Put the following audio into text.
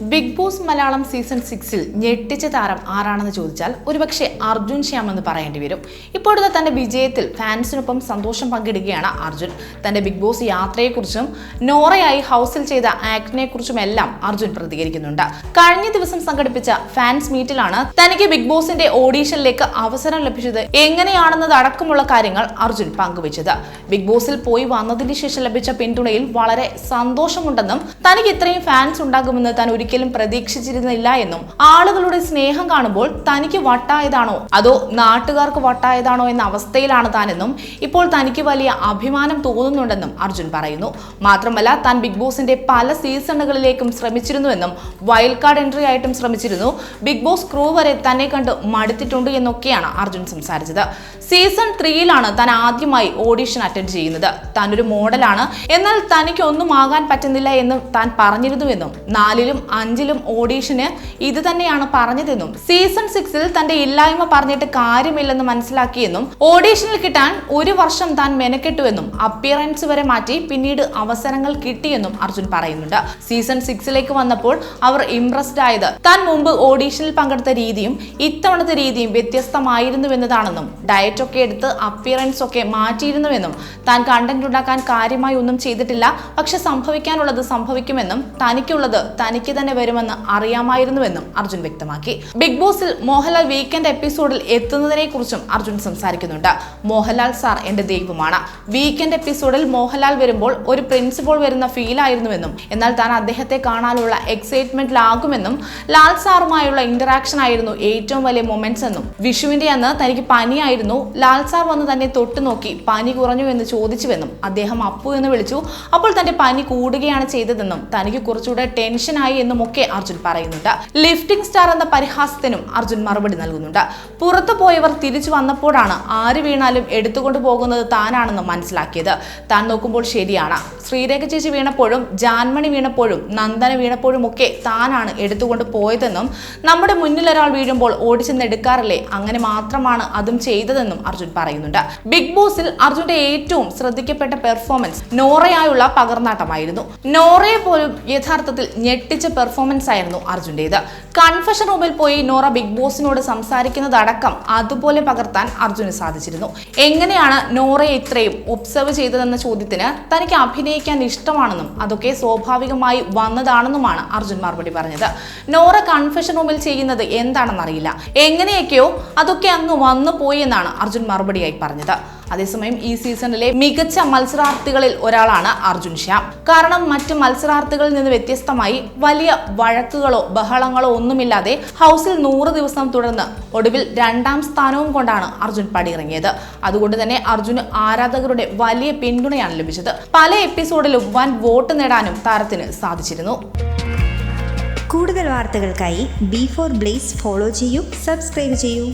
Big boss Malayalam season സിക്സിൽ ഞെട്ടിച്ച താരം ആരാണെന്ന് ചോദിച്ചാൽ ഒരുപക്ഷെ അർജുൻ ശ്യാം എന്ന് പറയേണ്ടി വരും. ഇപ്പോഴത്തെ തന്റെ വിജയത്തിൽ ഫാൻസിനൊപ്പം സന്തോഷം പങ്കിടുകയാണ് അർജുൻ. തന്റെ ബിഗ് ബോസ് യാത്രയെക്കുറിച്ചും നോറയായി ഹൗസിൽ ചെയ്ത ആക്ടിനെ കുറിച്ചും എല്ലാം അർജുൻ പ്രതികരിക്കുന്നുണ്ട്. കഴിഞ്ഞ ദിവസം സംഘടിപ്പിച്ച ഫാൻസ് മീറ്റിലാണ് തനിക്ക് ബിഗ് ബോസിന്റെ ഓഡീഷനിലേക്ക് അവസരം ലഭിച്ചത് എങ്ങനെയാണെന്നത് അടക്കമുള്ള കാര്യങ്ങൾ അർജുൻ പങ്കുവച്ചത്. ബിഗ് ബോസിൽ പോയി വന്നതിന് ശേഷം ലഭിച്ച പിന്തുണയിൽ വളരെ സന്തോഷമുണ്ടെന്നും തനിക്ക് ഇത്രയും ഫാൻസ് ഉണ്ടാകുമെന്ന് താൻ ഒരിക്കലും പ്രതീക്ഷിച്ചിരുന്നില്ല എന്നും. ആളുകളുടെ സ്നേഹം കാണുമ്പോൾ തനിക്ക് വട്ടായതാണോ? അതോ നാട്ടുകാർക്ക് വട്ടായതാണോ എന്ന അവസ്ഥയിലാണ് താനെന്നും ഇപ്പോൾ തനിക്ക് വലിയ അഭിമാനം തോന്നുന്നുണ്ടെന്നും അർജുൻ പറയുന്നു. മാത്രമല്ല താൻ ബിഗ് ബോസിന്റെ പല സീസണുകളിലേക്കും ശ്രമിച്ചിരുന്നുവെന്നും വൈൽഡ് കാർഡ് എൻട്രി ആയിട്ടും ശ്രമിച്ചിരുന്നു. ബിഗ് ബോസ് ക്രൂ വരെ തന്നെ കണ്ട് മടുത്തിട്ടുണ്ട് എന്നൊക്കെയാണ് അർജുൻ സംസാരിച്ചത്. സീസൺ ത്രീയിലാണ് താൻ ആദ്യമായി ഓഡിഷൻ അറ്റൻഡ് ചെയ്യുന്നത്. താനൊരു മോഡലാണ്. എന്നാൽ തനിക്ക് ഒന്നും ആകാൻ പറ്റുന്നില്ല എന്നും താൻ പറഞ്ഞിരുന്നുവെന്നും നാലിലും അഞ്ചിലും ഓഡീഷന് ഇത് തന്നെയാണ് പറഞ്ഞതെന്നും സീസൺ സിക്സിൽ തന്റെ ഇല്ലായ്മ പറഞ്ഞിട്ട് കാര്യമില്ലെന്ന് മനസ്സിലാക്കിയെന്നും ഓഡീഷനിൽ കിട്ടാൻ ഒരു വർഷം താൻ മെനക്കെട്ടുവെന്നും അപ്പിയറൻസ് വരെ മാറ്റി പിന്നീട് അവസരങ്ങൾ കിട്ടിയെന്നും അർജുൻ പറയുന്നുണ്ട്. സീസൺ സിക്സിലേക്ക് വന്നപ്പോൾ അവർ ഇംപ്രസ്ഡ് ആയത് താൻ മുമ്പ് ഓഡീഷനിൽ പങ്കെടുത്ത രീതിയും ഇത്തവണത്തെ രീതിയും വ്യത്യസ്തമായിരുന്നുവെന്നതാണെന്നും ഡയറ്റ് ഒക്കെ എടുത്ത് അപ്പിയറൻസ് ഒക്കെ മാറ്റിയിരുന്നുവെന്നും താൻ കണ്ടന്റ് ഉണ്ടാക്കാൻ കാര്യമായി ഒന്നും ചെയ്തിട്ടില്ല പക്ഷെ സംഭവിക്കാനുള്ളത് സംഭവിക്കുമെന്നും തനിക്കുള്ളത് തനിക്ക് തന്നെ വരുമെന്ന് അറിയാമായിരുന്നുവെന്നും അർജുൻ വ്യക്തമാക്കി. ബിഗ് ബോസിൽ മോഹൻലാൽ വീക്കെൻഡ് എപ്പിസോഡിൽ എത്തുന്നതിനെ കുറിച്ചും അർജുൻ സംസാരിക്കുന്നുണ്ട്. മോഹൻലാൽ സാർ എന്റെ ദൈവമാണ്. വീക്കെൻഡ് എപ്പിസോഡിൽ മോഹൻലാൽ വരുമ്പോൾ ഒരു പ്രിൻസിപ്പോൾ വരുന്ന ഫീൽ ആയിരുന്നുവെന്നും എന്നാൽ താൻ അദ്ദേഹത്തെ കാണാനുള്ള എക്സൈറ്റ്മെന്റിലാകുമെന്നും ലാൽ സാറുമായുള്ള ഇന്ററാക്ഷൻ ആയിരുന്നു ഏറ്റവും വലിയ മൊമെന്റ്സ് എന്നും. വിഷുവിന്റെ അന്ന് തനിക്ക് പനിയായിരുന്നു. ലാൽ സാർ വന്ന് തന്നെ തൊട്ടു നോക്കി പനി കുറഞ്ഞു എന്ന് ചോദിച്ചുവെന്നും അദ്ദേഹം അപ്പു എന്ന് വിളിച്ചു. അപ്പോൾ തന്റെ പനി കൂടുകയാണ് ചെയ്തതെന്നും തനിക്ക് കുറച്ചുകൂടെ ടെൻഷനായി എന്നും ഒക്കെ അർജുൻ പറയുന്നുണ്ട്. ലിഫ്റ്റിംഗ് സ്റ്റാർ എന്ന പരിഹാസത്തിനും അർജുൻ മറുപടി നൽകുന്നുണ്ട്. പുറത്തു പോയവർ തിരിച്ചു വന്നപ്പോഴാണ് ആര് വീണാലും എടുത്തുകൊണ്ട് പോകുന്നത് താനാണെന്ന് മനസ്സിലാക്കിയത്. താൻ നോക്കുമ്പോൾ ശരിയാണ്. ശ്രീരേഖ ചേച്ചി വീണപ്പോഴും ജാൻമണി വീണപ്പോഴും നന്ദന വീണപ്പോഴും ഒക്കെ താനാണ് എടുത്തുകൊണ്ട് പോയതെന്നും നമ്മുടെ മുന്നിൽ ഒരാൾ വീഴുമ്പോൾ ഓടിച്ചെന്ന് എടുക്കാറില്ലേ അങ്ങനെ മാത്രമാണ് അതും ചെയ്തതെന്നും അർജുൻ പറയുന്നുണ്ട്. ബിഗ് ബോസിൽ അർജുന്റെ ഏറ്റവും ശ്രദ്ധിക്കപ്പെട്ട പെർഫോമൻസ് നോറയായുള്ള പകർന്നാട്ടമായിരുന്നു. നോറയെ പോലും യഥാർത്ഥത്തിൽ ഞെട്ടിച്ച പെർഫോമൻസ് ആയിരുന്നു അർജുന്റേത് കൺഫഷൻ റൂമിൽ പോയി നോറ ബിഗ് ബോസിനോട് സംസാരിക്കുന്നതടക്കം അതുപോലെ പകർത്താൻ അർജുന് സാധിച്ചിരുന്നു. എങ്ങനെയാണ് നോറയെ ഇത്രയും ഒബ്സർവ് ചെയ്തതെന്ന ചോദ്യത്തിന് തനിക്ക് അഭിനയിക്കാൻ ഇഷ്ടമാണെന്നും അതൊക്കെ സ്വാഭാവികമായി വന്നതാണെന്നുമാണ് അർജുൻ മറുപടി പറഞ്ഞത്. നോറ കൺഫഷൻ റൂമിൽ ചെയ്യുന്നത് എന്താണെന്നറിയില്ല. എങ്ങനെയൊക്കെയോ അതൊക്കെ അങ്ങ് വന്നു പോയി എന്നാണ് അർജുൻ മറുപടിയായി പറഞ്ഞത്. അതേസമയം ഈ സീസണിലെ മികച്ച മത്സരാർത്ഥികളിൽ ഒരാളാണ് അർജുൻ ശ്യാം. കാരണം മറ്റ് മത്സരാർത്ഥികളിൽ നിന്ന് വ്യത്യസ്തമായി വലിയ വഴക്കുകളോ ബഹളങ്ങളോ ഒന്നുമില്ലാതെ ഹൗസിൽ നൂറ് ദിവസം തുടർന്ന് ഒടുവിൽ രണ്ടാം സ്ഥാനവും കൊണ്ടാണ് അർജുൻ പടിയിറങ്ങിയത്. അതുകൊണ്ട് തന്നെ അർജുന് ആരാധകരുടെ വലിയ പിന്തുണയാണ് ലഭിച്ചത്. പല എപ്പിസോഡിലും വൻ വോട്ട് നേടാനും താരത്തിന് സാധിച്ചിരുന്നു. കൂടുതൽ വാർത്തകൾക്കായി ബി ഫോർ ബ്ലേസ് ഫോളോ ചെയ്യൂ സബ്സ്ക്രൈബ് ചെയ്യൂ.